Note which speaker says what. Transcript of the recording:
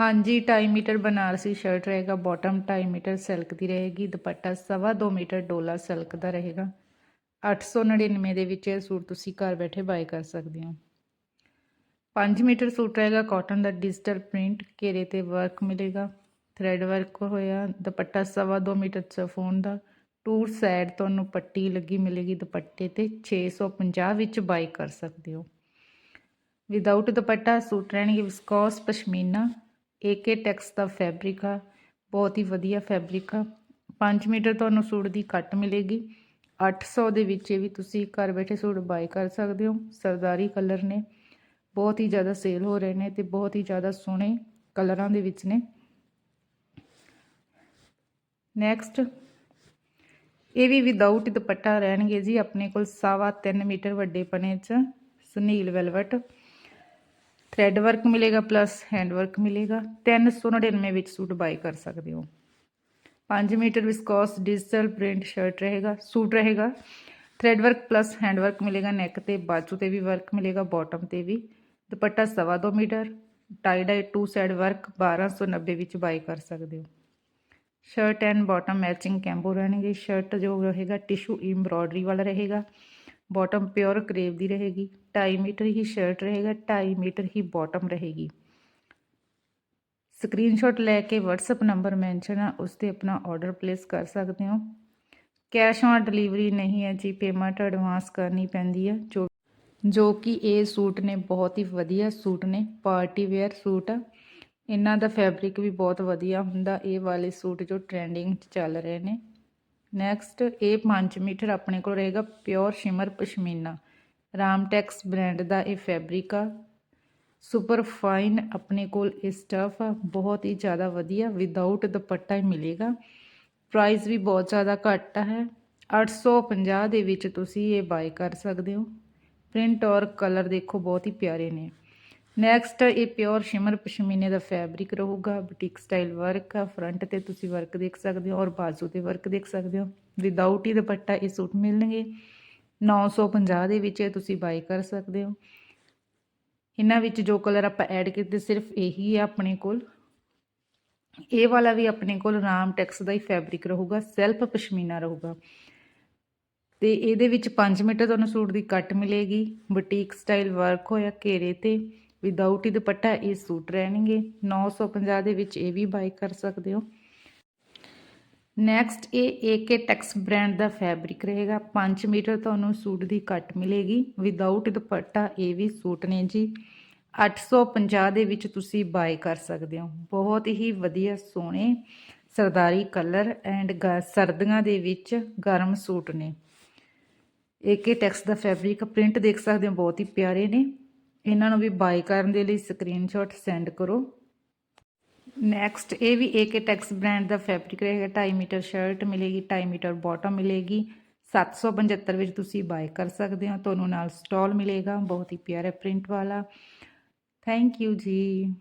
Speaker 1: ਹਾਂਜੀ 2.5 metre Banarasi shirt ਰਹੇਗਾ bottom 2.5 metre silk ਦੀ ਰਹੇਗੀ, ਦੁਪੱਟਾ ਸਵਾ 2 ਮੀਟਰ ਡੋਲਾ ਸਿਲਕ ਦਾ ਰਹੇਗਾ 899 ਦੇ ਵਿੱਚ ਇਹ ਸੂਟ ਤੁਸੀਂ ਘਰ ਬੈਠੇ ਬਾਏ ਕਰ ਸਕਦੇ ਹੋ। 5 ਮੀਟਰ ਸੂਟ ਰਹੇਗਾ ਕਾਟਨ ਦਾ ਡਿਜੀਟਲ ਪ੍ਰਿੰਟ ਘੇਰੇ ਤੇ ਵਰਕ ਮਿਲੇਗਾ। ਥ੍ਰੈਡ ਵਰਕ ਹੋਇਆ, ਦੁਪੱਟਾ ਸਵਾ 2 ਮੀਟਰ ਸਫੋਨ ਦਾ। ਟੂ ਸਾਈਡ ਤੁਹਾਨੂੰ ਪੱਟੀ ਲੱਗੀ ਮਿਲੇਗੀ ਦੁਪੱਟੇ ਤੇ 650 ਵਿੱਚ ਬਾਈ ਕਰ ਸਕਦੇ ਹੋ। ਵਿਦਆਊਟ ਦੁਪੱਟਾ ਸੂਟ ਰਹਿਣਗੇ ਵਿਸਕੋਸ, ਪਸ਼ਮੀਨਾ ਏਕੇ ਟੈਕਸ ਦਾ ਫੈਬਰਿਕ ਆ, ਬਹੁਤ ਹੀ ਵਧੀਆ ਫੈਬਰਿਕ ਆ। 5 ਮੀਟਰ ਤੁਹਾਨੂੰ ਸੂਟ ਦੀ ਕੱਟ ਮਿਲੇਗੀ। 800 ਦੇ ਵਿੱਚ ਇਹ ਵੀ ਤੁਸੀਂ ਘਰ ਬੈਠੇ ਸੂਟ ਬਾਈ ਕਰ ਸਕਦੇ ਹੋ, ਸਰਦਾਰੀ ਕਲਰ ਨੇ। ਬਹੁਤ ਹੀ ਜ਼ਿਆਦਾ ਸੇਲ ਹੋ ਰਹੇ ਨੇ ਤੇ ਬਹੁਤ ਹੀ ਜ਼ਿਆਦਾ ਸੋਹਣੇ ਕਲਰਾਂ ਦੇ ਵਿੱਚ ਨੇ। ਨੈਕਸਟ ਇਹ ਵੀ ਵਿਦਆਊਟ ਦੁਪੱਟਾ ਰਹਿਣਗੇ ਜੀ, ਆਪਣੇ ਕੋਲ ਸਵਾ 3 ਮੀਟਰ ਵੱਡੇ ਪਨੇ 'ਚ, ਸੁਨੀਲ ਵੈਲਵਟ ਥ੍ਰੈਡ ਵਰਕ ਮਿਲੇਗਾ ਪਲੱਸ ਹੈਂਡ ਵਰਕ ਮਿਲੇਗਾ 399 ਵਿੱਚ ਸੂਟ ਬਾਈ ਕਰ ਸਕਦੇ ਹੋ 5 metre viscose digital print shirt ਰਹੇਗਾ ਸੂਟ ਰਹੇਗਾ thread work plus hand work ਮਿਲੇਗਾ ਨੈਕ ਤੇ ਬਾਜੂ ਤੇ ਵੀ ਵਰਕ ਮਿਲੇਗਾ ਬਾਟਮ ਤੇ ਵੀ ਦੁਪੱਟਾ ਸਵਾ 2 metre tie dye two side work 1290 ਵਿੱਚ ਬਾਈ ਕਰ ਸਕਦੇ ਹੋ shirt and bottom matching combo ਰਹਿਣਗੇ ਸ਼ਰਟ ਜੋ ਰਹੇਗਾ ਟਿਸ਼ੂ ਐਮਬ੍ਰੋਇਡਰੀ ਵਾਲਾ ਰਹੇਗਾ ਬਾਟਮ ਪਿਓਰ ਕਰੇਵ ਦੀ ਰਹੇਗੀ 2.5 ਮੀਟਰ ਹੀ ਸ਼ਰਟ ਰਹੇਗਾ 2.5 ਮੀਟਰ ਹੀ ਬਾਟਮ ਰਹੇਗੀ ਸਕਰੀਨਸ਼ਾਟ ਲੈ ਕੇ WhatsApp ਨੰਬਰ ਮੈਂਸ਼ਨ ਆ ਉਸ ਤੇ ਆਪਣਾ ਆਰਡਰ ਪਲੇਸ ਕਰ ਸਕਦੇ ਹੋ ਕੈਸ਼ ਔਨ ਡਿਲੀਵਰੀ ਨਹੀਂ ਹੈ ਜੀ ਪੇਮੈਂਟ ਐਡਵਾਂਸ ਕਰਨੀ ਪੈਂਦੀ ਹੈ ਜੋ ਜੋ ਕਿ ਇਹ ਸੂਟ ਨੇ ਬਹੁਤ ਹੀ ਵਧੀਆ ਸੂਟ ਨੇ ਪਾਰਟੀ ਵੇਅਰ ਸੂਟ ਆ ਇਹਨਾਂ ਦਾ ਫੈਬਰਿਕ ਵੀ ਬਹੁਤ ਵਧੀਆ ਹੁੰਦਾ ਇਹ ਵਾਲੇ ਸੂਟ ਜੋ ਟ੍ਰੈਂਡਿੰਗ 'ਚ ਚੱਲ ਰਹੇ ਨੇ ਨੈਕਸਟ ਇਹ 5 ਮੀਟਰ ਆਪਣੇ ਕੋਲ ਰਹੇਗਾ pure shimmer pashmina. Ramtex brand ਦਾ ਇਹ ਫੈਬਰਿਕ ਆ। ਸੁਪਰ ਫਾਈਨ ਆਪਣੇ ਕੋਲ ਇਹ ਸਟਫ ਆ, ਬਹੁਤ ਹੀ ਜ਼ਿਆਦਾ ਵਧੀਆ ਵਿਦਆਊਟ ਦੁਪੱਟਾ ਹੀ ਮਿਲੇਗਾ। ਪ੍ਰਾਈਸ ਵੀ ਬਹੁਤ ਜ਼ਿਆਦਾ ਘੱਟ ਹੈ। 850 ਦੇ ਵਿੱਚ ਤੁਸੀਂ ਇਹ ਬਾਈ ਕਰ ਸਕਦੇ ਹੋ। ਪ੍ਰਿੰਟ ਔਰ ਕਲਰ ਦੇਖੋ, ਬਹੁਤ ਹੀ ਪਿਆਰੇ ਨੇ। ਨੈਕਸਟ ਇਹ ਪਿਓਰ ਸ਼ਿਮਰ ਪਸ਼ਮੀਨੇ ਦਾ ਫੈਬਰਿਕ ਰਹੂਗਾ ਬੁਟੀਕ ਸਟਾਈਲ ਵਰਕ ਆ। ਫਰੰਟ ਤੇ ਤੁਸੀਂ ਵਰਕ ਦੇਖ ਸਕਦੇ ਹੋ ਔਰ ਬਾਜ਼ੂ ਤੇ ਵਰਕ ਦੇਖ ਸਕਦੇ ਹੋ। ਵਿਦਆਊਟ ਹੀ ਦੁਪੱਟਾ, ਇਹ ਸੂਟ ਮਿਲਣਗੇ। 950 ਦੇ ਵਿੱਚ ਇਹ ਤੁਸੀਂ ਬਾਈ ਕਰ ਸਕਦੇ ਹੋ। ਇਹਨਾਂ ਵਿੱਚ ਜੋ ਕਲਰ ਆਪਾਂ ਐਡ ਕੀਤੇ, ਸਿਰਫ ਇਹੀ ਹੈ ਆਪਣੇ ਕੋਲ। ਇਹ ਵਾਲਾ ਵੀ ਆਪਣੇ ਕੋਲ ਰਾਮ ਟੈਕਸ ਦਾ ਹੀ ਫੈਬਰਿਕ ਰਹੂਗਾ ਸੈਲਫ ਪਸ਼ਮੀਨਾ ਰਹੂਗਾ। ਤੇ ਇਹਦੇ ਵਿੱਚ 5 ਮੀਟਰ ਤੁਹਾਨੂੰ ਸੂਟ ਦੀ ਕੱਟ ਮਿਲੇਗੀ। ਬੁਟੀਕ ਸਟਾਈਲ ਵਰਕ ਹੋਇਆ ਘੇਰੇ ਤੇ। ਵਿਦਆਊਟ ਹੀ ਦੁਪੱਟਾ, ਇਹ ਸੂਟ ਰਹਿਣਗੇ। 950 ਦੇ ਵਿੱਚ ਇਹ ਵੀ ਬਾਈ ਕਰ ਸਕਦੇ ਹੋ। ਨੈਕਸਟ ਇਹ ਏਕੇ ਟੈਕਸ ਬ੍ਰਾਂਡ ਦਾ ਫੈਬਰਿਕ ਰਹੇਗਾ। 5 ਮੀਟਰ ਤੁਹਾਨੂੰ ਸੂਟ ਦੀ ਕੱਟ ਮਿਲੇਗੀ। ਵਿਦਆਊਟ ਦੁਪੱਟਾ, ਇਹ ਵੀ ਸੂਟ ਨੇ ਜੀ। 850 ਦੇ ਵਿੱਚ ਤੁਸੀਂ ਬਾਈ ਕਰ ਸਕਦੇ ਹੋ। ਬਹੁਤ ਹੀ ਵਧੀਆ ਸੋਹਣੇ ਸਰਦਾਰੀ ਕਲਰ ਐਂਡ ਸਰਦੀਆਂ ਦੇ ਵਿੱਚ ਗਰਮ ਸੂਟ ਨੇ। ਏਕੇ ਟੈਕਸ ਦਾ ਫੈਬਰਿਕ ਪ੍ਰਿੰਟ ਦੇਖ ਸਕਦੇ ਹੋ। ਬਹੁਤ ਹੀ ਪਿਆਰੇ ਨੇ। ਇਹਨਾਂ ਨੂੰ ਵੀ ਬਾਈ ਕਰਨ ਦੇ ਲਈ ਸਕਰੀਨਸ਼ਾਟ ਸੈਂਡ ਕਰੋ। ਨੈਕਸਟ ਇਹ ਵੀ ਏਕੇ ਟੈਕਸ ਬ੍ਰਾਂਡ ਦਾ ਫੈਬਰਿਕ ਰਹੇਗਾ। 2.5 ਮੀਟਰ ਸ਼ਰਟ ਮਿਲੇਗੀ 2.5 ਮੀਟਰ ਬਾਟਮ ਮਿਲੇਗੀ। 775 ਵਿੱਚ ਤੁਸੀਂ ਬਾਈ ਕਰ ਸਕਦੇ ਹੋ। ਤੁਹਾਨੂੰ ਨਾਲ ਸਟਾਲ ਮਿਲੇਗਾ। ਬਹੁਤ ਹੀ ਪਿਆਰਾ ਪ੍ਰਿੰਟ ਵਾਲਾ। Thank you ji.